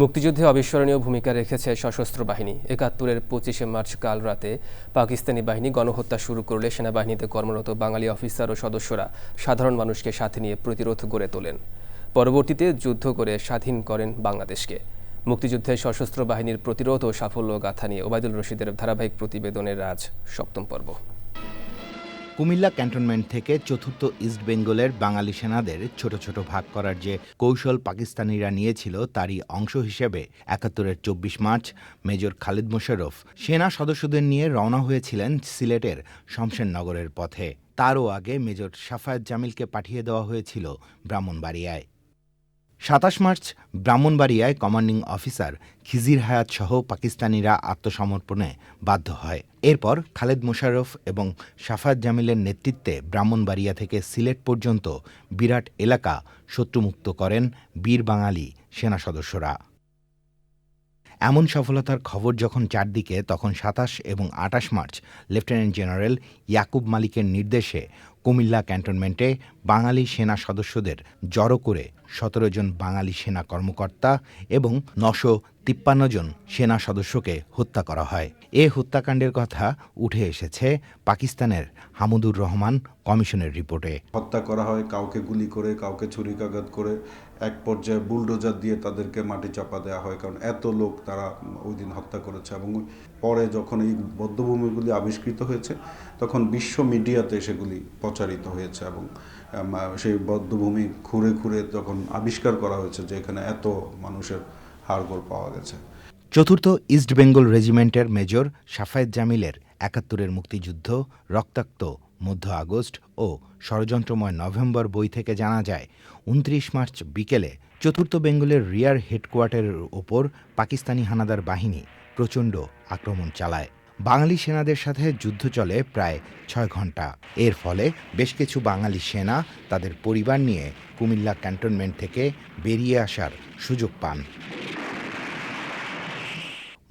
মুক্তিযুদ্ধে অবিস্মরণীয় ভূমিকা রেখেছে সশস্ত্র বাহিনী। একাত্তরের পঁচিশে মার্চ কাল রাতে পাকিস্তানি বাহিনী গণহত্যা শুরু করলে সেনাবাহিনীতে কর্মরত বাঙালি অফিসার ও সদস্যরা সাধারণ মানুষকে সাথে নিয়ে প্রতিরোধ গড়ে তোলেন। পরবর্তীতে যুদ্ধ করে স্বাধীন করেন বাংলাদেশকে। মুক্তিযুদ্ধে সশস্ত্র বাহিনীর প্রতিরোধ ও সাফল্য গাথা নিয়ে ওবায়দুল রশিদের ধারাবাহিক প্রতিবেদনের আজ সপ্তম পর্ব। কুমিল্লা ক্যান্টনমেন্ট থেকে চতুর্থ ইস্ট বেঙ্গলের বাঙালি সেনাদের ছোট ছোট ভাগ করার যে কৌশল পাকিস্তানিরা নিয়েছিল, তারই অংশ হিসেবে একাত্তরের চব্বিশ মার্চ মেজর খালিদ মোশাররফ সেনা সদস্যদের নিয়ে রওনা হয়েছিলেন সিলেটের শমশেরনগরের পথে। তারও আগে মেজর সাফায়াত জামিলকে পাঠিয়ে দেওয়া হয়েছিল ব্রাহ্মণবাড়িয়ায়। সাতাশ মার্চ ব্রাহ্মণবাড়িয়ায় কমান্ডিং অফিসার খিজির হায়াত সহ পাকিস্তানিরা আত্মসমর্পণে বাধ্য হয়। এরপর খালেদ মোশাররফ এবং সাফায়াত জামিলের নেতৃত্বে ব্রাহ্মণবাড়িয়া থেকে সিলেট পর্যন্ত বিরাট এলাকা শত্রুমুক্ত করেন বীর বাঙালি সেনা সদস্যরা। এমন সফলতার খবর যখন চারদিকে, তখন সাতাশ এবং আটাশ মার্চ লেফটেন্যান্ট জেনারেল ইয়াকুব মালিকের নির্দেশে কুমিল্লা ক্যান্টনমেন্টে বাঙালি সেনা সদস্যদের জড়ো করে সতেরো জন বাঙালি সেনা কর্মকর্তা এবং নশো তিপ্পান্ন জন সেনা সদস্যকে হত্যা করা হয়। এ হত্যাকাণ্ডের কথা উঠে এসেছে পাকিস্তানের হামুদুর রহমান কমিশনের রিপোর্টে। হত্যা করা হয় কাউকে গুলি করে, কাউকে ছুরিকাঘাত করে, এক পর্যায়ে বুলডোজার দিয়ে তাদেরকে মাটি চাপা দেওয়া হয়, কারণ এত লোক তারা ওই দিন হত্যা করেছে এবং পরে যখন এই বদ্ধভূমিগুলি আবিষ্কৃত হয়েছে, তখন বিশ্ব মিডিয়াতে সেগুলি প্রচারিত হয়েছে এবং সেই বদ্ধভূমি খুঁড়ে খুঁড়ে তখন আবিষ্কার করা হয়েছে যে এখানে এত মানুষের হাড়গোড় পাওয়া গেছে। চতুর্থ ইস্ট বেঙ্গল রেজিমেন্টের মেজর সাফায়েত জামিলের একাত্তরের মুক্তিযুদ্ধ, রক্তাক্ত মধ্য আগস্ট ও ষড়যন্ত্রময় নভেম্বর বই থেকে জানা যায়, উনত্রিশ মার্চ বিকেলে চতুর্থ বেঙ্গলের রিয়ার হেডকোয়ার্টারের ওপর পাকিস্তানি হানাদার বাহিনী প্রচণ্ড আক্রমণ চালায়। বাঙালি সেনাদের সাথে যুদ্ধ চলে প্রায় ছয় ঘণ্টা। এর ফলে বেশ কিছু বাঙালি সেনা তাদের পরিবার নিয়ে কুমিল্লা ক্যান্টনমেন্ট থেকে বেরিয়ে আসার সুযোগ পান।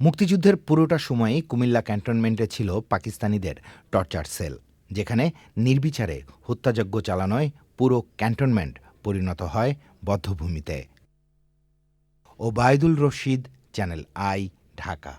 মুক্তিযুদ্ধের পুরোটা সময়ই কুমিল্লা ক্যান্টনমেন্টে ছিল পাকিস্তানিদের টর্চার সেল, যেখানে নির্বিচারে হত্যাযজ্ঞ চালানোয় পুরো ক্যান্টনমেন্ট পরিণত হয় বদ্ধভূমিতে। Obaidul Rashid, channel I, Dhaka.